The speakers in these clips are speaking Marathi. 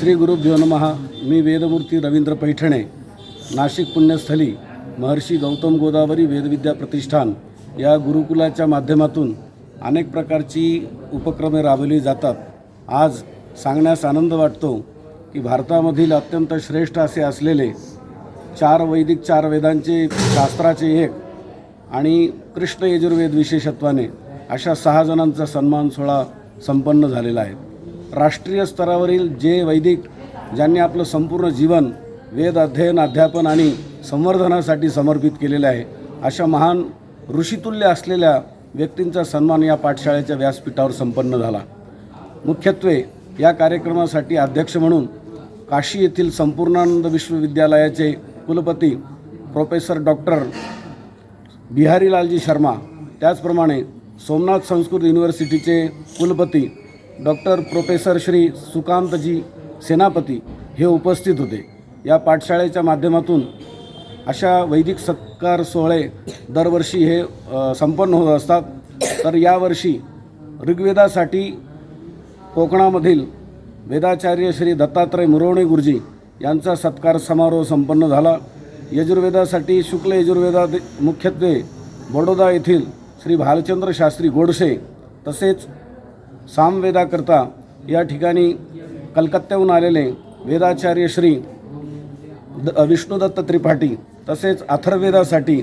श्री गुरुभ्यो नमः. मी वेदमूर्ती रवींद्र पैठणे. नाशिक पुण्यस्थली महर्षी गौतम गोदावरी वेदविद्या प्रतिष्ठान या गुरुकुलाच्या माध्यमातून अनेक प्रकारची उपक्रमे राबवली जातात. आज सांगण्यास आनंद वाटतो की भारतामधील अत्यंत श्रेष्ठ असे असलेले चार वैदिक चार वेदांचे शास्त्राचे एक आणि कृष्ण यजुर्वेद विशेषत्वाने अशा सहा जणांचा सन्मान सोहळा संपन्न झालेला आहे. राष्ट्रीय स्तरावरील जे वैदिक ज्यांनी आपलं संपूर्ण जीवन वेद अध्ययन अध्यापन आणि संवर्धनासाठी समर्पित केलेले आहे अशा महान ऋषितुल्य असलेल्या व्यक्तींचा सन्मान या पाठशाळेच्या व्यासपीठावर संपन्न झाला. मुख्यत्वे या कार्यक्रमासाठी अध्यक्ष म्हणून काशी येथील संपूर्णानंद विश्वविद्यालयाचे कुलपती प्रोफेसर डॉक्टर बिहारीलालजी शर्मा त्याचप्रमाणे सोमनाथ संस्कृत युनिव्हर्सिटीचे कुलपती डॉक्टर प्रोफेसर श्री सुकांतजी सेनापती हे उपस्थित होते. या पाठशाळेच्या माध्यमातून अशा वैदिक सत्कार सोहळे दरवर्षी हे संपन्न होत असतात. तर यावर्षी ऋग्वेदासाठी कोकणामधील वेदाचार्य श्री दत्तात्रय मुरवणे गुरुजी यांचा सत्कार समारोह संपन्न झाला. यजुर्वेदासाठी शुक्ल यजुर्वेदा मुख्यत्वे बडोदा येथील श्री भालचंद्र शास्त्री गोडसे तसेच सामवेदाकरता या ठिकाणी कलकत्त्याहून आलेले वेदाचार्य श्री द विष्णुदत्त त्रिपाठी तसेच अथर्वेदासाठी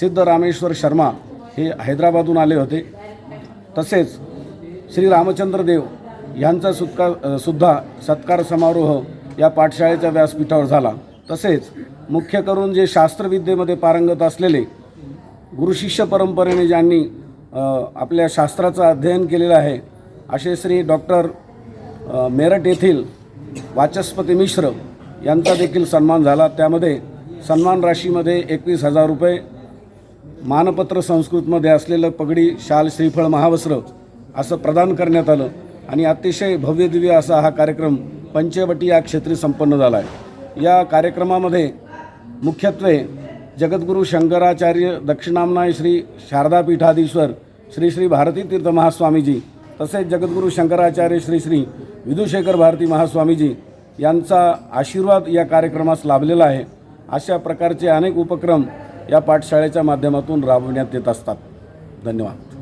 सिद्ध रामेश्वर शर्मा हे हैदराबादहून आले होते. तसेच श्री रामचंद्रदेव यांचा सुत्का सुद्धा सत्कार समारोह या पाठशाळेच्या व्यासपीठावर झाला. तसेच मुख्य करून जे शास्त्रविद्येमध्ये पारंगत असलेले गुरुशिष्य परंपरेने ज्यांनी आपल्या शास्त्राचं अध्ययन केलेलं आहे असे श्री डॉक्टर मेरठ येथील वाचस्पती मिश्र यांचा देखील सन्मान झाला. त्यामध्ये सन्मान राशीमध्ये एकवीस हजार रुपये मानपत्र संस्कृतमध्ये असलेलं पगडी शाल श्रीफळ महावस्त्र असं प्रदान करण्यात आलं आणि अतिशय भव्यदिव्य असा हा कार्यक्रम पंचवटी या क्षेत्री संपन्न झाला आहे. या कार्यक्रमामध्ये मुख्यत्वे जगद्गुरू शंकराचार्य दक्षिणामनाय श्री शारदापीठाधीश्वर श्री श्री भारती तीर्थ महास्वामीजी तसेच जगद्गुरू शंकराचार्य श्री श्री विदुशेखर भारती महास्वामीजी यांचा आशीर्वाद या कार्यक्रमास लाभलेला आहे. अशा प्रकारचे अनेक उपक्रम या पाठशाळेच्या माध्यमातून राबविण्यात येत असतात. धन्यवाद.